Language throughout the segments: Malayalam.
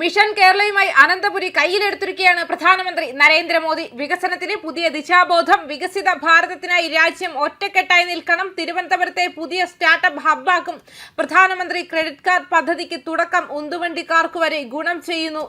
മിഷൻ കേരളയുമായി അനന്തപുരി കയ്യിലെടുത്തിരിക്കുകയാണ് പ്രധാനമന്ത്രി നരേന്ദ്രമോദി. വികസനത്തിന് പുതിയ ദിശാബോധം വികസിത ഭാരതത്തിനായി രാജ്യം ഒറ്റക്കെട്ടായി നിൽക്കണം തിരുവനന്തപുരത്തെ പുതിയ സ്റ്റാർട്ടപ്പ് ഹബ്ബാക്കും പ്രധാനമന്ത്രി ക്രെഡിറ്റ് കാർഡ് പദ്ധതിക്ക് തുടക്കം ഉന്തുവണ്ടിക്കാർക്ക് വരെ ഗുണം ചെയ്യുന്നു.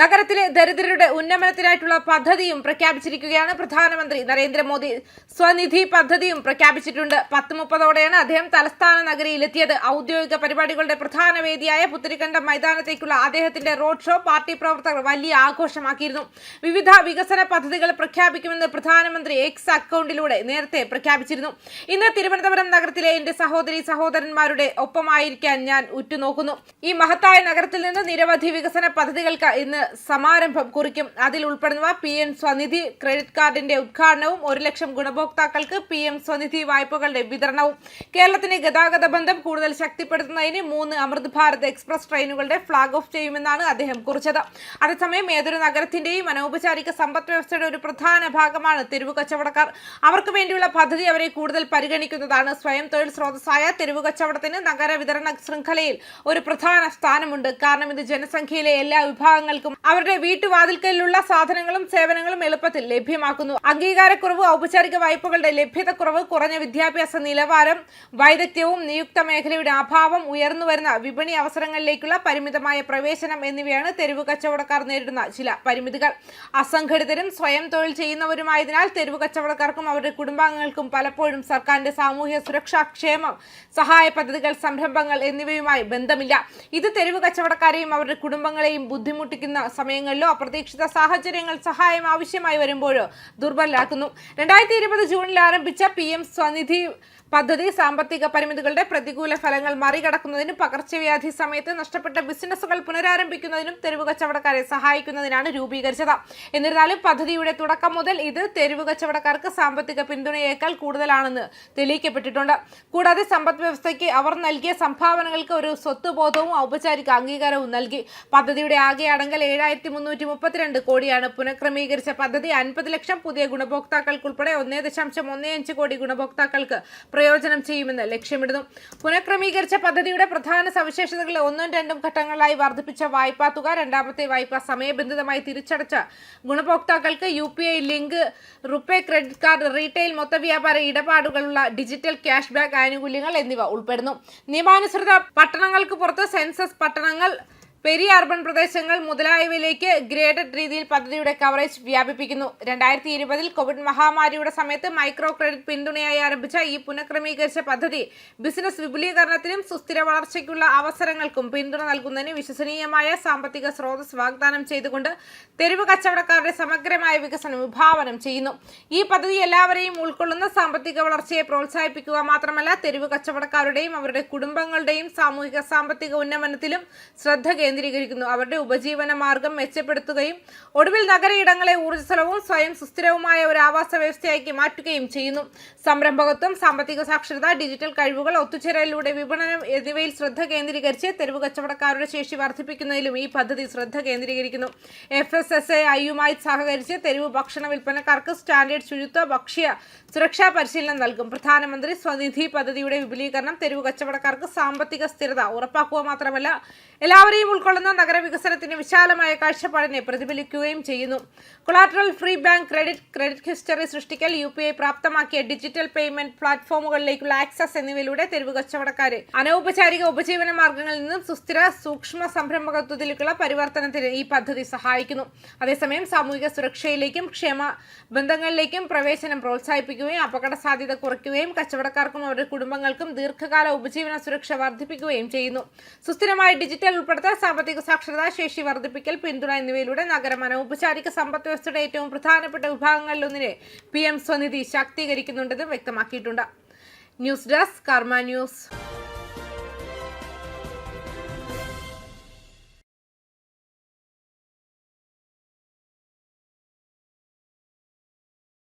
നഗരത്തിലെ ദരിദ്രരുടെ ഉന്നമനത്തിനായിട്ടുള്ള പദ്ധതിയും പ്രഖ്യാപിച്ചിരിക്കുകയാണ് പ്രധാനമന്ത്രി നരേന്ദ്രമോദി. സ്വനിധി പദ്ധതിയും പ്രഖ്യാപിച്ചിട്ടുണ്ട്. പത്ത് മുപ്പതോടെയാണ് അദ്ദേഹം തലസ്ഥാന നഗരിയിലെത്തിയത്. ഔദ്യോഗിക പരിപാടികളുടെ പ്രധാന വേദിയായ പുത്തരിക്കണ്ടം മൈതാനത്തേക്കുള്ള അദ്ദേഹത്തിന്റെ റോഡ് ഷോ പാർട്ടി പ്രവർത്തകർ വലിയ ആഘോഷമാക്കിയിരുന്നു. വിവിധ വികസന പദ്ധതികൾ പ്രഖ്യാപിക്കുമെന്ന് പ്രധാനമന്ത്രി എക്സ് അക്കൗണ്ടിലൂടെ നേരത്തെ പ്രഖ്യാപിച്ചിരുന്നു. ഇന്ന് തിരുവനന്തപുരം നഗരത്തിലെ എന്റെ സഹോദരി സഹോദരന്മാരുടെ ഒപ്പമായിരിക്കാൻ ഞാൻ ഉറ്റുനോക്കുന്നു. ഈ മഹത്തായ നഗരത്തിൽ നിന്ന് നിരവധി വികസന പദ്ധതികൾക്ക് ഇന്ന് സമാരംഭം കുറിക്കും. അതിൽ ഉൾപ്പെടുന്നവ പി എം സ്വനിധി ക്രെഡിറ്റ് കാർഡിന്റെ ഉദ്ഘാടനവും ഒരു ലക്ഷം ഗുണഭോക്താക്കൾക്ക് പി എം സ്വനിധി വായ്പകളുടെ വിതരണവും. കേരളത്തിന്റെ ഗതാഗത ബന്ധം കൂടുതൽ ശക്തിപ്പെടുത്തുന്നതിന് മൂന്ന് അമൃത് ഭാരത് എക്സ്പ്രസ് ട്രെയിനുകളുടെ ഫ്ളാഗ് ഓഫ് ചെയ്യുമെന്നാണ് അദ്ദേഹം കുറിച്ചത്. അതേസമയം ഏതൊരു നഗരത്തിന്റെയും അനൗപചാരിക സമ്പദ് വ്യവസ്ഥയുടെ ഒരു പ്രധാന ഭാഗമാണ് തെരുവ് കച്ചവടക്കാർ. അവർക്ക് വേണ്ടിയുള്ള പദ്ധതി അവരെ കൂടുതൽ പരിഗണിക്കുന്നതാണ്. സ്വയം തൊഴിൽ സ്രോതസ്സായ തെരുവ് കച്ചവടത്തിന് നഗര വിതരണ ശൃംഖലയിൽ ഒരു പ്രധാന സ്ഥാനമുണ്ട്. കാരണം ഇത് ജനസംഖ്യയിലെ എല്ലാ വിഭാഗങ്ങൾക്കും അവരുടെ വീട്ടുവാതിൽക്കലിലുള്ള സാധനങ്ങളും സേവനങ്ങളും എളുപ്പത്തിൽ ലഭ്യമാക്കുന്നു. അംഗീകാരക്കുറവ് ഔപചാരിക വായ്പകളുടെ ലഭ്യതക്കുറവ് കുറഞ്ഞ വിദ്യാഭ്യാസ നിലവാരം വൈദഗ്ധ്യവും നിയുക്ത മേഖലയുടെ അഭാവം ഉയർന്നുവരുന്ന വിപണി അവസരങ്ങളിലേക്കുള്ള പരിമിതമായ പ്രവേശനം എന്നിവയാണ് തെരുവ് കച്ചവടക്കാർ നേരിടുന്ന ചില പരിമിതികൾ. അസംഘടിതരും സ്വയം തൊഴിൽ ചെയ്യുന്നവരുമായതിനാൽ തെരുവ് കച്ചവടക്കാർക്കും അവരുടെ കുടുംബാംഗങ്ങൾക്കും പലപ്പോഴും സർക്കാരിന്റെ സാമൂഹ്യ സുരക്ഷാ ക്ഷേമം സഹായ പദ്ധതികൾ സംരംഭങ്ങൾ എന്നിവയുമായി ബന്ധമില്ല. ഇത് തെരുവ് കച്ചവടക്കാരെയും അവരുടെ കുടുംബങ്ങളെയും ബുദ്ധിമുട്ടിക്കുന്ന സമയങ്ങളിലോ അപ്രതീക്ഷിത സാഹചര്യങ്ങൾ സഹായം ആവശ്യമായി വരുമ്പോഴോ ദുർബലരാക്കുന്നു. രണ്ടായിരത്തി ഇരുപത് ജൂണിൽ ആരംഭിച്ച പി എം സ്വനിധി പദ്ധതി സാമ്പത്തിക പരിമിതികളുടെ പ്രതികൂല ഫലങ്ങൾ മറികടക്കുന്നതിനും പകർച്ചവ്യാധി സമയത്ത് നഷ്ടപ്പെട്ട ബിസിനസ്സുകൾ പുനരാരംഭിക്കുന്നതിനും തെരുവ് കച്ചവടക്കാരെ സഹായിക്കുന്നതിനാണ് രൂപീകരിച്ചത്. എന്നിരുന്നാലും പദ്ധതിയുടെ തുടക്കം മുതൽ ഇത് തെരുവ് കച്ചവടക്കാർക്ക് സാമ്പത്തിക പിന്തുണയേക്കാൾ കൂടുതലാണെന്ന് തെളിയിക്കപ്പെട്ടിട്ടുണ്ട്. കൂടാതെ സമ്പദ് വ്യവസ്ഥയ്ക്ക് അവർ നൽകിയ സംഭാവനകൾക്ക് ഒരു സ്വത്തുബോധവും ഔപചാരിക അംഗീകാരവും നൽകി. പദ്ധതിയുടെ ആകെ അടങ്കൽ ഏഴായിരത്തി മുന്നൂറ്റി മുപ്പത്തിരണ്ട് കോടിയാണ് പുനഃക്രമീകരിച്ച പദ്ധതി. അൻപത് ലക്ഷം പുതിയ ഗുണഭോക്താക്കൾക്കുൾപ്പെടെ ഒന്നേ ദശാംശം ഒന്നേ അഞ്ച് കോടി ഗുണഭോക്താക്കൾക്ക് പ്രയോജനം ചെയ്യുമെന്ന് ലക്ഷ്യമിടുന്നു. പുനഃക്രമീകരിച്ച പദ്ധതിയുടെ പ്രധാന സവിശേഷതകളിൽ ഒന്നും രണ്ടും ഘട്ടങ്ങളായി വർദ്ധിപ്പിച്ച വായ്പാ തുക രണ്ടാമത്തെ വായ്പ സമയബന്ധിതമായി തിരിച്ചടച്ച ഗുണഭോക്താക്കൾക്ക് U P I link RuPay credit card retail മൊത്തവ്യാപാര ഇടപാടുകളുള്ള ഡിജിറ്റൽ ക്യാഷ് ബാക്ക് ആനുകൂല്യങ്ങൾ എന്നിവ ഉൾപ്പെടുന്നു. നിയമാനുസൃത പട്ടണങ്ങൾക്ക് പുറത്ത് സെൻസസ് പട്ടണങ്ങൾ പെരിയ അർബൻ പ്രദേശങ്ങൾ മുതലായവയിലേക്ക് ഗ്രേഡഡ് രീതിയിൽ പദ്ധതിയുടെ കവറേജ് വ്യാപിപ്പിക്കുന്നു. രണ്ടായിരത്തി ഇരുപതിൽ കോവിഡ് മഹാമാരിയുടെ സമയത്ത് മൈക്രോ ക്രെഡിറ്റ് പിന്തുണയായി ആരംഭിച്ച ഈ പുനഃക്രമീകരിച്ച പദ്ധതി ബിസിനസ് വിപുലീകരണത്തിനും സുസ്ഥിര വളർച്ചയ്ക്കുള്ള അവസരങ്ങൾക്കും പിന്തുണ നൽകുന്നതിന് വിശ്വസനീയമായ സാമ്പത്തിക സ്രോതസ് വാഗ്ദാനം ചെയ്തുകൊണ്ട് തെരുവ് കച്ചവടക്കാരുടെ സമഗ്രമായ വികസനം വിഭാവനം ചെയ്യുന്നു. ഈ പദ്ധതി എല്ലാവരെയും ഉൾക്കൊള്ളുന്ന സാമ്പത്തിക വളർച്ചയെ പ്രോത്സാഹിപ്പിക്കുക മാത്രമല്ല തെരുവ് കച്ചവടക്കാരുടെയും അവരുടെ കുടുംബങ്ങളുടെയും സാമൂഹിക സാമ്പത്തിക ഉന്നമനത്തിലും ശ്രദ്ധ കേന്ദ്രീകരിക്കുന്നു. അവരുടെ ഉപജീവന മാർഗം മെച്ചപ്പെടുത്തുകയും ഒടുവിൽ നഗരയിടങ്ങളെ ഊർജസ്വലവും സ്വയം സുസ്ഥിരവുമായ ഒരു ആവാസ വ്യവസ്ഥയാക്കി മാറ്റുകയും ചെയ്യുന്നു. സംരംഭകത്വം സാമ്പത്തിക സാക്ഷരത ഡിജിറ്റൽ കഴിവുകൾ ഒത്തുചേരലിലൂടെ വിപണനം എന്നിവയിൽ ശ്രദ്ധ കേന്ദ്രീകരിച്ച് തെരുവ് കച്ചവടക്കാരുടെ ശേഷി വർദ്ധിപ്പിക്കുന്നതിലും ഈ പദ്ധതി ശ്രദ്ധ കേന്ദ്രീകരിക്കുന്നു. എഫ് എസ് എസ് എ ഐയുമായി സഹകരിച്ച് തെരുവ് ഭക്ഷണ വിൽപ്പനക്കാർക്ക് സ്റ്റാൻഡേർഡ് ശുചിത്വ ഭക്ഷ്യ സുരക്ഷാ പരിശീലനം നൽകും. പ്രധാനമന്ത്രി സ്വനിധി പദ്ധതിയുടെ വിപുലീകരണം തെരുവ് കച്ചവടക്കാർക്ക് സാമ്പത്തിക സ്ഥിരത ഉറപ്പാക്കുക മാത്രമല്ല എല്ലാവരെയും ഉൾക്കൊള്ളുന്ന നഗരവികസനത്തിന് വിശാലമായ കാഴ്ചപ്പാടിനെ പ്രതിഫലിക്കുകയും ചെയ്യുന്നു. Collateral free bank credit credit history സൃഷ്ടിക്കൽ യു പ്രാപ്തമാക്കിയ ഡിജിറ്റൽ പേയ്മെന്റ് പ്ലാറ്റ്ഫോമുകളിലേക്കുള്ള ആക്സസ് എന്നിവയിലൂടെ തെരുവ് കച്ചവടക്കാരെ അനൗപചാരിക ഉപജീവന മാർഗങ്ങളിൽ നിന്നും സുസ്ഥിര സൂക്ഷ്മ സംരംഭകത്വത്തിലേക്കുള്ള പരിവർത്തനത്തിന് ഈ പദ്ധതി സഹായിക്കുന്നു. അതേസമയം സാമൂഹിക സുരക്ഷയിലേക്കും ക്ഷേമ ബന്ധങ്ങളിലേക്കും പ്രവേശനം പ്രോത്സാഹിപ്പിക്കുകയും അപകട സാധ്യത കുറയ്ക്കുകയും കച്ചവടക്കാർക്കും അവരുടെ കുടുംബങ്ങൾക്കും ദീർഘകാല ഉപജീവന സുരക്ഷ വർദ്ധിപ്പിക്കുകയും ചെയ്യുന്നു. സുസ്ഥിരമായ ഡിജിറ്റൽ ഉൾപ്പെടുത്തൽ സാമ്പത്തിക സാക്ഷരതാ ശേഷി വർദ്ധിപ്പിക്കൽ പിന്തുണ എന്നിവയിലൂടെ നഗരം അനൗപചാരിക സമ്പദ് വ്യവസ്ഥയുടെ ഏറ്റവും പ്രധാനപ്പെട്ട വിഭാഗങ്ങളിലൊന്നിനെ പി എം സ്വനിധി ശാക്തീകരിക്കുന്നുണ്ടെന്നും വ്യക്തമാക്കിയിട്ടുണ്ട്. News desk Karma news.